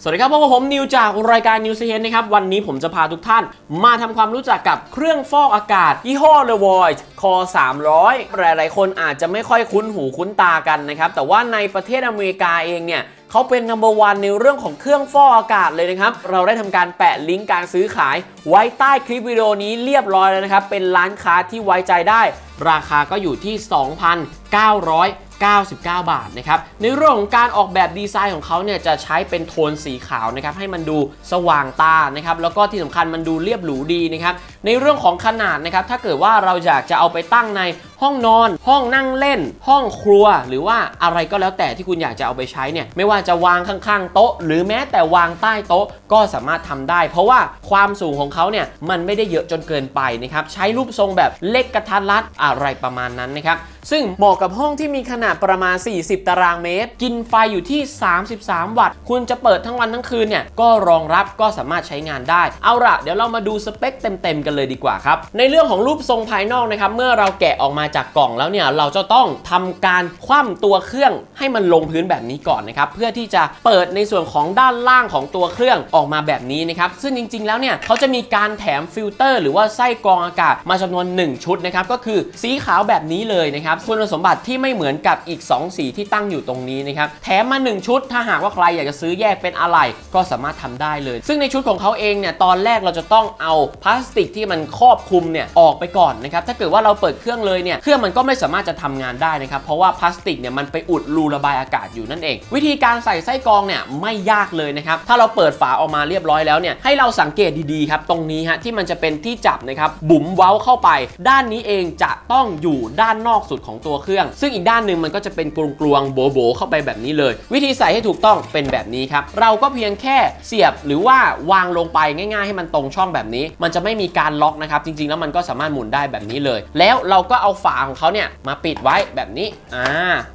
สวัสดีครับพบกับผมนิวจากรายการนิวเซ n นะครับ วันนี้ผมจะพาทุกท่าน มาทำความรู้จักกับเครื่องฟอกอากาศยี่ห้อ l e v o i d Core 300 หลาย ๆ คนอาจจะไม่ค่อยคุ้นหูคุ้นตากันนะครับ แต่ว่าในประเทศอเมริกาเองเนี่ยเขาเป็น number one ในเรื่องของเครื่องฟอกอากาศเลยนะครับ เราได้ทำการแปะลิงก์การซื้อขาย ไว้ใต้คลิปวิดีโอนี้เรียบร้อยแล้วนะครับ เป็นร้านค้าที่ไว้ใจได้ ราคาก็อยู่ที่999 บาทนะครับ ในเรื่องของการออกแบบดีไซน์ของเขาเนี่ยจะใช้เป็นโทนสีขาวนะครับให้มันดูสว่างตานะครับแล้วก็ที่สำคัญมันดูเรียบหรูดีนะครับในเรื่องของขนาดนะครับถ้าเกิดว่าเราอยากจะเอาไปตั้งในห้องนอน ห้องนั่งเล่น ห้องครัว หรือว่าอะไรก็แล้วแต่ที่คุณอยากจะเอาไปใช้เนี่ยไม่ว่าจะวางข้างๆ โต๊ะ หรือแม้แต่วางใต้โต๊ะก็สามารถทำได้ เพราะว่าความสูงของเขาเนี่ยมันไม่ได้เยอะจนเกินไปนะครับใช้รูปทรงแบบเล็กกระทัดรัดอะไรประมาณนั้นนะครับ ซึ่งเหมาะกับห้องที่มีขนาดประมาณ 40 ตารางเมตร กินไฟอยู่ที่ 33 วัตต์ คุณจะเปิดทั้งวันทั้งคืนเนี่ย ก็รองรับก็สามารถใช้งานได้ เอาละเดี๋ยวเรามาดูสเปคเต็มๆกันเลยดีกว่าครับ ในเรื่องของรูปทรงภายนอกนะครับ เมื่อเราแกะออกมาจากกล่องแล้วเนี่ย เราจะต้องทำการคว่ำตัวเครื่องให้มันลงพื้นแบบนี้ก่อนนะครับ เพื่อที่จะเปิดในส่วนของด้านล่างของตัวเครื่องออกมาแบบนี้นะครับ ซึ่งจริง ๆ แล้วเนี่ยเขาจะมีการแถมฟิลเตอร์ หรือว่าไส้กรองอากาศมาจำนวน 1 ชุดนะครับ ก็คือสีขาวแบบนี้เลยนะครับคุณสมบัติที่ไม่เหมือนกับอีก 2 สีที่ตั้งอยู่ตรงนี้นะครับแถมมา 1 ชุดถ้าหากว่าใครอยากจะซื้อแยกเป็นอะไรก็สามารถทำได้เลย ซึ่งในชุดของเขาเองเนี่ยตอนแรกเราจะต้องเอาพลาสติกที่มันครอบคลุมเนี่ยออกไปก่อนนะครับถ้าเกิดว่าเราเปิดเครื่องเลยเนี่ยเครื่องมันก็ไม่สามารถจะทำงานได้นะครับเพราะว่าพลาสติกเนี่ยมันไปอุดรูระบายอากาศอยู่นั่นเอง วิธีการใส่ไส้กรองเนี่ยไม่ยากเลยนะครับถ้าเราเปิดฝาออกมาเรียบร้อยแล้วเนี่ยให้เราสังเกตดีๆครับตรงนี้ฮะที่มันจะเป็นที่จับนะครับบุ๋มเว้าเข้าไป ด้านนี้เองจะต้องอยู่ด้านนอกสุดของตัวเครื่อง ซึ่งอีกด้านหนึ่งมันก็จะเป็นกลวงๆโบๆเข้าไปแบบนี้เลย วิธีใส่ให้ถูกต้องเป็นแบบนี้ครับ เราก็เพียงแค่เสียบหรือว่าวางลงไปง่ายๆ ให้มันตรงช่องแบบนี้ มันจะไม่มีการล็อกนะครับ จริงๆ แล้วมันก็สามารถหมุนได้แบบนี้เลย แล้วเราก็เอาฝาของเขาเนี่ยมาปิดไว้แบบนี้อ่า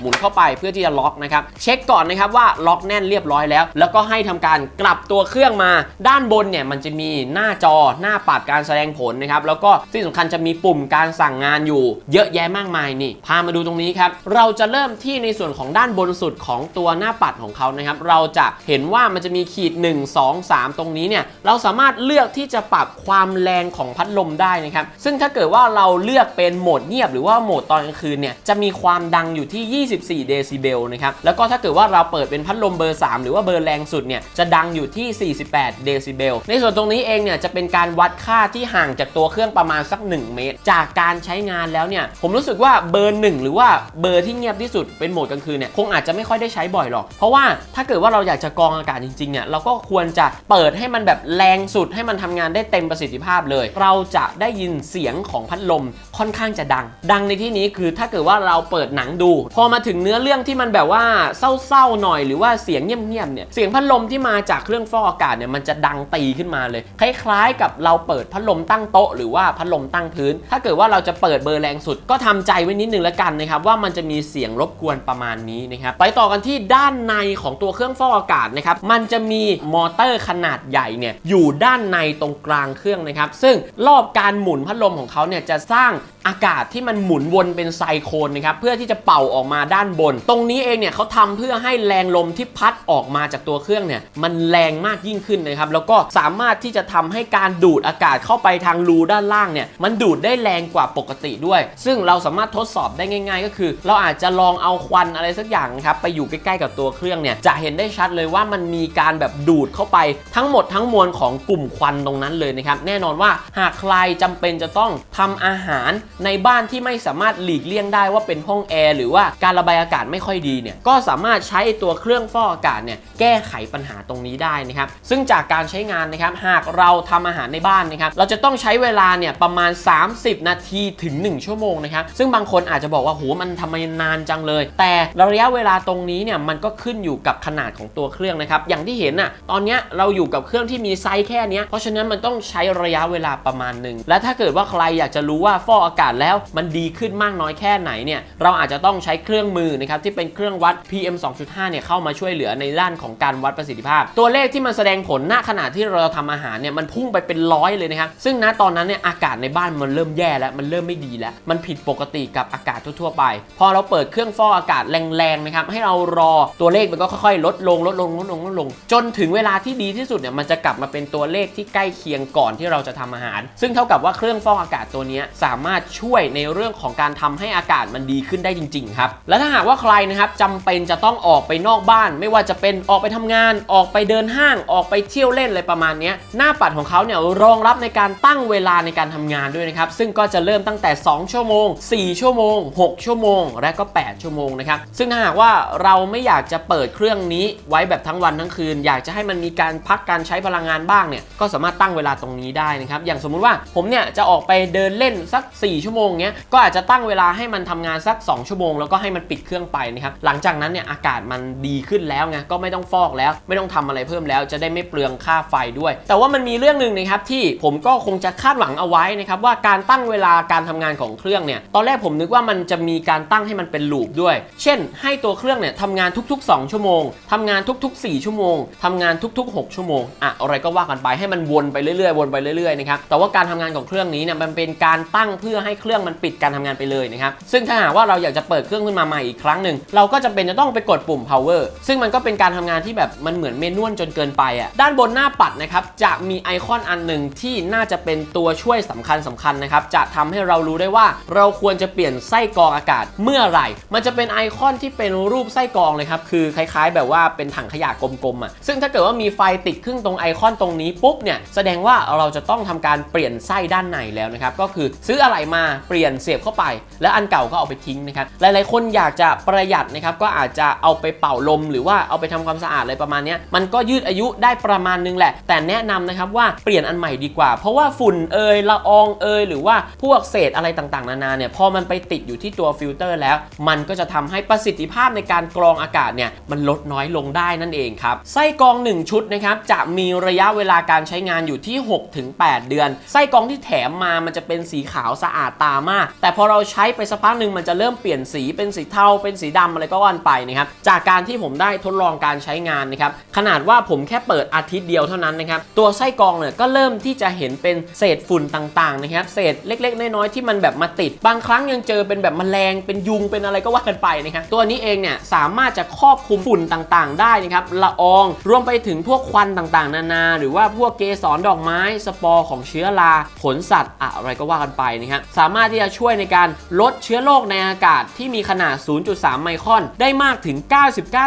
หมุนเข้าไปเพื่อที่จะล็อกนะครับเช็คก่อนนะครับว่าล็อกแน่นเรียบร้อยแล้ว แล้วก็ให้ทำการกลับตัวเครื่องมา ด้านบนเนี่ยมันจะมีหน้าจอหน้าปัดการแสดงผลนะครับแล้วก็ที่สำคัญจะมีปุ่มการสั่งงานอยู่ เยอะแยะมากมายนี่พามาดูตรงนี้ครับ เราจะเริ่มที่ในส่วนของด้านบนสุดของตัวหน้าปัดของเขานะครับ เราจะเห็นว่ามันจะมีขีด 1 2 3 ตรงนี้เนี่ย เราสามารถเลือกที่จะปรับความแรงของพัดลมได้นะครับ ซึ่งถ้าเกิดว่าเราเลือกเป็นโหมดเงียบหรือว่าโหมดตอนกลางคืนเนี่ย จะมีความดังอยู่ที่ 24 เดซิเบลนะครับ แล้วก็ถ้าเกิดว่าเราเปิดเป็นพัดลมเบอร์ 3 หรือว่าเบอร์แรงสุดเนี่ย จะดังอยู่ที่ 48 เดซิเบล ในส่วนตรงนี้เองเนี่ย จะเป็นการวัดค่าที่ห่างจากตัวเครื่องประมาณสัก 1 เมตร จากการใช้งานแล้วเนี่ย ผมรู้สึกว่าเบอร์1หรือว่าเบอร์ที่เงียบที่สุดเป็นโหมดกลางคืนเนี่ยคงอาจจะไม่ค่อยได้ใช้บ่อยหรอก เพราะว่าถ้าเกิดว่าเราอยากจะกรองอากาศจริงๆเนี่ยเราก็ควรจะเปิดให้มันแบบแรงสุดให้มันทำงานได้เต็มประสิทธิภาพเลย เราจะได้ยินเสียงของพัดลมค่อนข้างจะดัง ดังในที่นี้คือถ้าเกิดว่าเราเปิดหนังดู พอมาถึงเนื้อเรื่องที่มันแบบว่าเศร้าๆหน่อยหรือว่าเสียงเงียบๆเนี่ยเสียงพัดลมที่มาจากเครื่องฟอกอากาศเนี่ยมันจะดังตีขึ้นมาเลย คล้ายๆ กับเราเปิดพัดลมตั้งโต๊ะ หรือว่าพัดลมตั้งพื้น ถ้าเกิดว่าเราจะเปิดเบอร์แรงสุดก็ทำใจไว้นิดนึงแล้วกันนะครับว่ามันจะมีเสียงรบกวนประมาณนี้นะครับไปต่อกันที่ด้านในของตัวเครื่องฟอกอากาศนะครับมันจะมีมอเตอร์ขนาดใหญ่เนี่ยอยู่ด้านในตรงกลางเครื่องนะครับซึ่งรอบการหมุนพัดลมของเขาเนี่ยจะสร้างอากาศที่มันหมุนวนเป็นไซโคลนนะครับเพื่อที่จะเป่าออกมาด้านบน ตรงนี้เองเนี่ยเขาทำเพื่อให้แรงลมที่พัดออกมาจากตัวเครื่องเนี่ยมันแรงมากยิ่งขึ้นนะครับแล้วก็สามารถที่จะทำให้การดูดอากาศเข้าไปทางรูด้านล่างเนี่ยมันดูดได้แรงกว่าปกติด้วย ซึ่งเราสามารถทดสอบได้ง่าย ๆ ก็คือ เราอาจจะลองเอาควันอะไรสักอย่างนะครับไปอยู่ใกล้ๆกับตัวเครื่องเนี่ยจะเห็นได้ชัดเลยว่ามันมีการแบบดูดเข้าไปทั้งหมดทั้งมวลของกลุ่มควันตรงนั้นเลยนะครับแน่นอนว่าหากใครจำเป็นจะต้องทำอาหารในบ้านที่ไม่สามารถหลีกเลี่ยงได้ว่าเป็นห้องแอร์หรือว่าการระบายอากาศไม่ค่อยดีเนี่ยก็สามารถใช้ตัวเครื่องฟอกอากาศเนี่ยแก้ไขปัญหาตรงนี้ได้นะครับซึ่งจากการใช้งานนะครับหากเราทำอาหารในบ้านนะครับเราจะต้องใช้เวลาเนี่ยประมาณ 30 นาทีถึง 1 ชั่วโมงนะครับซึ่งบางคนอาจจะบอกว่าโหมันทำไมนานจังเลย แต่ระยะเวลาตรงนี้เนี่ยมันก็ขึ้นอยู่กับขนาดของตัวเครื่องนะครับอย่างที่เห็นอะตอนนี้เราอยู่กับเครื่องที่มีไซส์แค่นี้เพราะฉะนั้นมันต้องใช้ระยะเวลาประมาณหนึ่งและถ้าเกิดว่าใครอยากจะรู้ว่าฟอกอากาศศแล้วมันดีขึ้นมากน้อยแค่ไหนเนี่ยเราอาจจะต้องใช้เครื่องมือนะครับที่เป็นเครื่องวัด PM 2.5 เนี่ยเข้ามาช่วยเหลือในด้านของการวัดประสิทธิภาพ ตัวเลขที่มันแสดงผลณขณะที่เราทำอาหารเนี่ยมันพุ่งไปเป็นร้อยเลยนะครับซึ่งณตอนนั้นเนี่ยอากาศในบ้านมันเริ่มแย่แล้วมันเริ่มไม่ดีแล้ว มันผิดปกติกับอากาศทั่วๆไป พอเราเปิดเครื่องฟอกอากาศแรงๆนะครับให้เรารอตัวเลขมันก็ค่อยๆ ลดลงลดลงลดลงลดลง จนถึงเวลาที่ดีที่สุดเนี่ยมันจะกลับมาเป็นตัวเลขที่ใกล้เคียงก่อนที่เราจะทำอาหาร ซึ่งเท่ากับว่าเครื่องฟอกอากาศตัวนี้สามารถช่วยในเรื่องของการทำให้อากาศมันดีขึ้นได้จริง ๆ ครับ และถ้าหากว่าใครนะครับจำเป็นจะต้องออกไปนอกบ้าน ไม่ว่าจะเป็นออกไปทำงาน ออกไปเดินห้าง ออกไปเที่ยวเล่นอะไรประมาณนี้หน้าปัดของเขาเนี่ยรองรับในการตั้งเวลาในการทำงานด้วยนะครับ ซึ่งก็จะเริ่มตั้งแต่ 2 ชั่วโมง 4 ชั่วโมง 6 ชั่วโมง และก็ 8 ชั่วโมงนะครับ ซึ่งถ้าหากว่าเราไม่อยากจะเปิดเครื่องนี้ไว้แบบทั้งวันทั้งคืน อยากจะให้มันมีการพักการใช้พลังงานบ้างเนี่ย ก็สามารถตั้งเวลาตรงนี้ได้นะครับ อย่างสมมุติว่าผมเนี่ยจะออกไปเดินเล่นสัก 4ชั่วโมงเนี้ยก็อาจจะตั้งเวลาให้มันทำงานสัก 2 ชั่วโมง แล้วก็ให้มันปิดเครื่องไปนะครับหลังจากนั้นเนี่ยอากาศมันดีขึ้นแล้วไงก็ไม่ต้องฟอกแล้ว ไม่ต้องทำอะไรเพิ่มแล้วจะได้ไม่เปลืองค่าไฟด้วย แต่ว่ามันมีเรื่องหนึ่งนะครับที่ผมก็คงจะคาดหวังเอาไว้นะครับว่าการตั้งเวลาการทำงานของเครื่องเนี่ยตอนแรกผมนึกว่ามันจะมีการตั้งให้มันเป็นลูปด้วย เช่น ให้ตัวเครื่องเนี่ยทำงานทุก ๆ 2 ชั่วโมงทำงานทุก ๆ 4 ชั่วโมงทำงานทุก ๆ 6 ชั่วโมงอะอะไรก็ว่ากันไปให้มันวนไปเรื่อยๆวนไปเรื่อยๆนะครับแต่ว่าการทำงานของเครื่องนี้เนี่ยมันเป็นการตั้งเพื่อให้เครื่องมันปิดการทำงานไปเลยนะครับซึ่งถ้าหากว่าเราอยากจะเปิดเครื่องขึ้นมาใหม่อีกครั้งหนึ่งเราก็จะเป็นจะต้องไปกดปุ่ม power ซึ่งมันก็เป็นการทำงานที่แบบมันเหมือนเมนวลจนเกินไปอะด้านบนหน้าปัดนะครับจะมีไอคอนอันหนึ่งที่น่าจะเป็นตัวช่วยสำคัญสำคัญนะครับจะทำให้เรารู้ได้ว่าเราควรจะเปลี่ยนไส้กรองอากาศเมื่อไหร่ มันจะเป็นไอคอนที่เป็นรูปไส้กรองเลยครับคือคล้ายๆ แบบว่าเป็นถังขยะกลมๆอะซึ่งถ้าเกิดว่ามีไฟติดขึ้นตรงไอคอนตรงนี้ปุ๊บเนี่ยแสดงว่าเราจะต้องทำการเปลี่ยนไส้ด้านในแล้วนะครับก็คือซื้ออะไรมาเปลี่ยนเสียบเข้าไป แล้วอันเก่าก็เอาไปทิ้งนะครับหลายๆคนอยากจะประหยัดนะครับก็อาจจะเอาไปเป่าลม หรือว่าเอาไปทำความสะอาดอะไรประมาณนี้มันก็ยืดอายุได้ประมาณนึงแหละ แต่แนะนำนะครับว่าเปลี่ยนอันใหม่ดีกว่า เพราะว่าฝุ่นเอยละอองเอยหรือว่าพวกเศษอะไรต่างๆ นานาเนี่ยพอมันไปติดอยู่ที่ตัวฟิลเตอร์แล้ว มันก็จะทำให้ประสิทธิภาพในการกรองอากาศเนี่ยมันลดน้อยลงได้นั่นเองครับไส้กรอง 1 ชุดนะครับจะมีระยะเวลาการใช้งานอยู่ที่ 6-8 เดือน ไส้กรองที่แถมมามันจะเป็นสีขาวสะอาดตามาก แต่พอเราใช้ไปสักพักหนึ่งมันจะเริ่มเปลี่ยนสีเป็นสีเทาเป็นสีดำอะไรก็ว่านไปนะครับจากการที่ผมได้ทดลองการใช้งานนะครับขนาดว่าผมแค่เปิดอาทิตย์เดียวเท่านั้นนะครับตัวไส้กรองเนี่ยก็เริ่มที่จะเห็นเป็นเศษฝุ่นต่างๆนะครับเศษเล็ก ๆ น้อยๆที่มันแบบมาติด บางครั้งยังเจอเป็นแบบแมลงเป็นยุงเป็นอะไรก็ว่ากันไปนะครับตัวนี้เองเนี่ยสามารถจะครอบคลุมฝุ่นต่างๆ ได้นะครับละอองรวมไปถึงพวกควันต่างๆ นานา หรือว่าพวกเกสรดอกไม้สปอร์ของเชื้อราขนสัตว์อะไรก็ว่ากันไปนะครับสามารถที่จะช่วยในการลดเชื้อโรคในอากาศที่มีขนาด 0.3 ไมครอน ได้มากถึง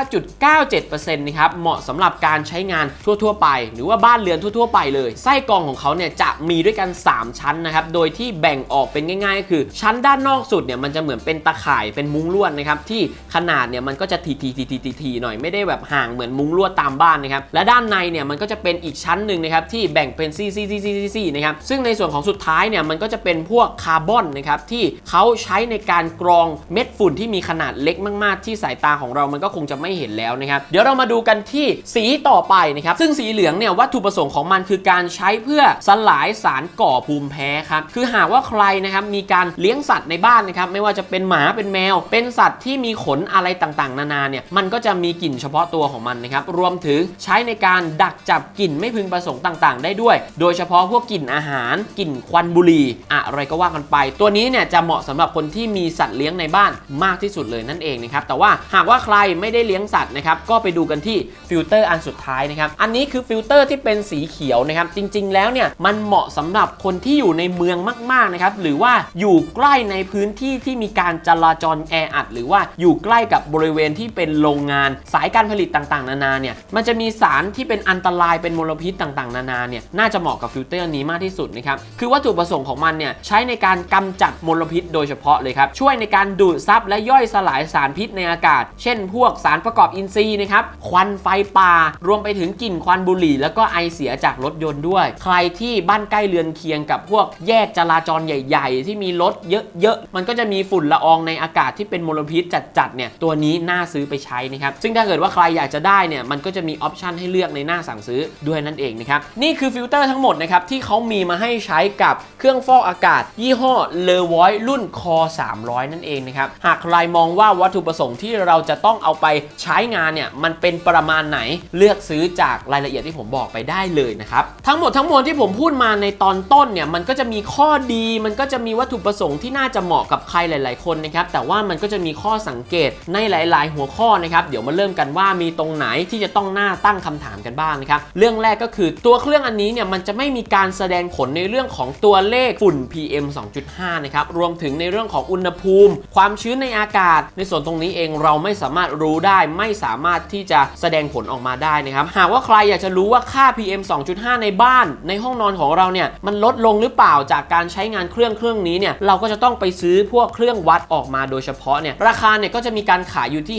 99.97%นะครับ เหมาะสำหรับการใช้งานทั่ว ๆ ไป หรือว่าบ้านเรือนทั่ว ๆ ไปเลย ไส้กรองของเขาเนี่ยจะมีด้วยกัน 3 ชั้นนะครับ โดยที่แบ่งออกเป็นง่าย ๆ ก็คือ ชั้นด้านนอกสุดเนี่ยมันจะเหมือนเป็นตะข่ายเป็นมุ้งลวดนะครับที่ขนาดเนี่ยมันก็จะทีทีทีทีทีหน่อยไม่ได้แบบห่างเหมือนมุ้งลวดตามบ้านนะครับและด้านในเนี่ยมันก็จะเป็นอีกชั้นหนึ่งนะครับที่แบ่งเป็นซี่ซี่ซี่ซี่ซี่นะครับซึ่งในส่วนของสุดท้ายเนี่ยมันก็จะเป็นพวกคาร์บอนนะครับที่เขาใช้ในการกรองเม็ดฝุ่นที่มีขนาดเล็กมากๆ ที่สายตาของเรามันก็คงจะไม่เห็นแล้วนะครับเดี๋ยวเรามาดูกันที่สีต่อไปนะครับซึ่งสีเหลืองเนี่ยวัตถุประสงค์ของมันคือการใช้เพื่อสลายสารก่อภูมิแพ้ครับคือหากว่าใครนะครับมีการเลี้ยงสัตว์ในบ้านนะครับไม่ว่าจะเป็นหมาเป็นแมว เป็นสัตว์ที่มีขนอะไรต่างๆ นานาเนี่ยมันก็จะมีกลิ่นเฉพาะตัวของมันนะครับรวมถึงใช้ในการดักจับกลิ่นไม่พึงประสงค์ต่าง ๆ ได้ด้วย โดยเฉพาะพวกกลิ่นอาหารกลิ่นควันบุหรี่อะไรก็ว่ากันไปตัวนี้เนี่ยจะเหมาะสำหรับคนที่มีสัตว์เลี้ยงในบ้านมากที่สุดเลยนั่นเองนะครับแต่ว่าหากว่าใครไม่ได้เลี้ยงสัตว์นะครับก็ไปดูกันที่ฟิลเตอร์อันสุดท้ายนะครับอันนี้คือฟิลเตอร์ที่เป็นสีเขียวนะครับจริง ๆ แล้วเนี่ยมันเหมาะสำหรับคนที่อยู่ในเมืองมากๆนะครับหรือว่าอยู่ใกล้ในพื้นที่ที่มีการจราจรแออัดหรือว่าอยู่ใกล้กับบริเวณที่เป็นโรงงานสายการผลิตต่างๆ นานาเนี่ยมันจะมีสารที่เป็นอันตรายเป็นมลพิษต่างๆ นานาเนี่ยน่าจะเหมาะกับฟิลเตอร์นี้มากที่สุดนะครับคือวัตถุประสงค์ของมันเนี่ยใช้ในการกำจัดมลพิษโดยเฉพาะเลยครับ ช่วยในการดูดซับและย่อยสลายสารพิษในอากาศ เช่น พวกสารประกอบอินทรีย์นะครับ ควันไฟป่า รวมไปถึงกลิ่นควันบุหรี่ แล้วก็ไอเสียจากรถยนต์ด้วย ใครที่บ้านใกล้เรือนเคียงกับพวกแยกจราจรใหญ่ ๆ ที่มีรถเยอะๆ มันก็จะมีฝุ่นละอองในอากาศที่เป็นมลพิษจัดๆเนี่ย ตัวนี้น่าซื้อไปใช้นะครับ ซึ่งถ้าเกิดว่าใครอยากจะได้เนี่ย มันก็จะมีออปชันให้เลือกในหน้าสั่งซื้อด้วยนั่นเองนะครับ นี่คือฟิลเตอร์ทั้งหมดนะครับที่เขามีมาให้ใช้กับเครื่องฟอกอากาศยี่หห้อ l e v o i รุ่น Core 300 นั่นเองนะครับ หากใครมองว่าวัตถุประสงค์ที่เราจะต้องเอาไปใช้งานเนี่ย มันเป็นประมาณไหนเลือกซื้อจากรายละเอียดที่ผมบอกไปได้เลยนะครับ ทั้งหมดทั้งมวลที่ผมพูดมาในตอนต้นเนี่ย มันก็จะมีข้อดี มันก็จะมีวัตถุประสงค์ที่น่าจะเหมาะกับใครหลาย ๆ คนนะครับ แต่ว่ามันก็จะมีข้อสังเกตในหลาย ๆ หัวข้อนะครับ เดี๋ยวมาเริ่มกันว่ามีตรงไหนที่จะต้องหน้าตั้งคำถามกันบ้างนะครับ เรื่องแรกก็คือตัวเครื่องอันนี้เนี่ย มันจะไม่มีการแสดงผลในเรื่องของตัวเลขฝุ่น PM 2.5 นะครับ รวมถึงในเรื่องของอุณหภูมิ ความชื้นในอากาศ ในส่วนตรงนี้เองเราไม่สามารถรู้ได้ ไม่สามารถที่จะแสดงผลออกมาได้นะครับ หากว่าใครอยากจะรู้ว่าค่า PM 2.5 ในบ้าน ในห้องนอนของเราเนี่ย มันลดลงหรือเปล่าจากการใช้งานเครื่องเครื่องนี้เนี่ย เราก็จะต้องไปซื้อพวกเครื่องวัดออกมาโดยเฉพาะเนี่ย ราคาเนี่ยก็จะมีการขายอยู่ที่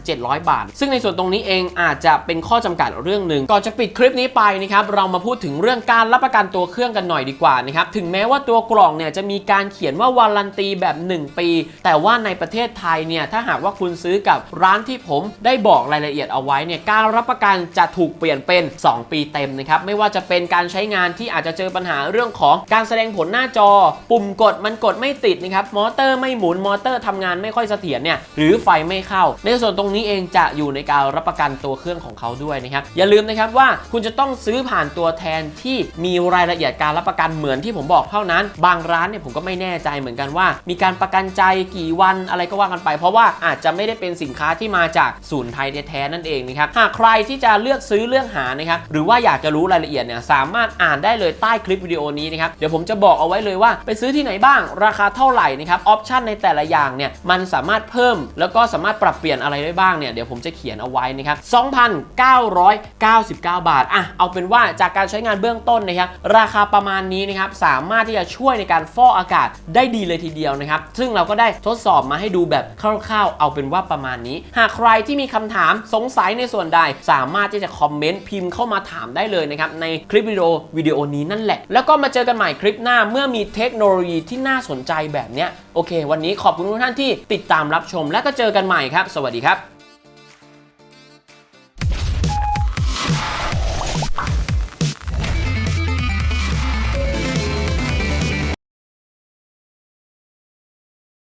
5-700 บาท ซึ่งในส่วนตรงนี้เองอาจจะเป็นข้อจำกัดเรื่องหนึ่งก่อนจะปิดคลิปนี้ไปนะครับ เรามาพูดถึงเรื่องการรับประกันตัวเครื่องกันหน่อยดีกว่านะครับ ถึงแม้ว่าตัวกล่องเนี่ยจะมีีการเขียนว่าวารันตีแบบ 1 ปี แต่ว่าในประเทศไทยเนี่ยถ้าหากว่าคุณซื้อกับร้านที่ผมได้บอกรายละเอียดเอาไว้เนี่ยการรับประกันจะถูกเปลี่ยนเป็น 2 ปีเต็มนะครับไม่ว่าจะเป็นการใช้งานที่อาจจะเจอปัญหาเรื่องของการแสดงผลหน้าจอ ปุ่มกดมันกดไม่ติดนะครับมอเตอร์ไม่หมุนมอเตอร์ทำงานไม่ค่อยเสถียรเนี่ยหรือไฟไม่เข้า ในส่วนตรงนี้เองจะอยู่ในการรับประกันตัวเครื่องของเขาด้วยนะครับอย่าลืมนะครับว่าคุณจะต้องซื้อผ่านตัวแทนที่มีรายละเอียดการรับประกันเหมือนที่ผมบอกเท่านั้น บางร้านเนี่ยผมก็ไม่แน่ใจเหมือนกันว่า มีการประกันใจกี่วันอะไรก็ว่ากันไป เพราะว่าอาจจะไม่ได้เป็นสินค้าที่มาจากศูนย์ไทยแท้ๆนั่นเองนะครับหากใครที่จะเลือกซื้อเลือกหานะครับหรือว่าอยากจะรู้รายละเอียดเนี่ยสามารถอ่านได้เลยใต้คลิปวิดีโอนี้นะครับเดี๋ยวผมจะบอกเอาไว้เลยว่าไปซื้อที่ไหนบ้างราคาเท่าไหร่นะครับออปชันในแต่ละอย่างเนี่ยมันสามารถเพิ่ม แล้วก็สามารถปรับเปลี่ยนอะไรได้บ้างเนี่ยเดี๋ยวผมจะเขียนเอาไว้นะครับ2,999 บาทอะเอาเป็นว่าจากการใช้งานเบื้องต้นนะครับราคาประมาณนี้นะครับสามารถที่จะช่วยในการฟอกอากาศได้ดีเลยทีเดียวนะครับ ซึ่งเราก็ได้ทดสอบมาให้ดูแบบคร่าวๆ เอาเป็นว่าประมาณนี้ หากใครที่มีคำถามสงสัยในส่วนใด สามารถที่จะคอมเมนต์พิมพ์เข้ามาถามได้เลยนะครับ ในคลิปวิดีโอวิดีโอนี้นั่นแหละ แล้วก็มาเจอกันใหม่คลิปหน้าเมื่อมีเทคโนโลยีที่น่าสนใจแบบเนี้ยโอเค วันนี้ขอบคุณทุกท่านที่ติดตามรับชม และก็เจอกันใหม่ครับ สวัสดีครับ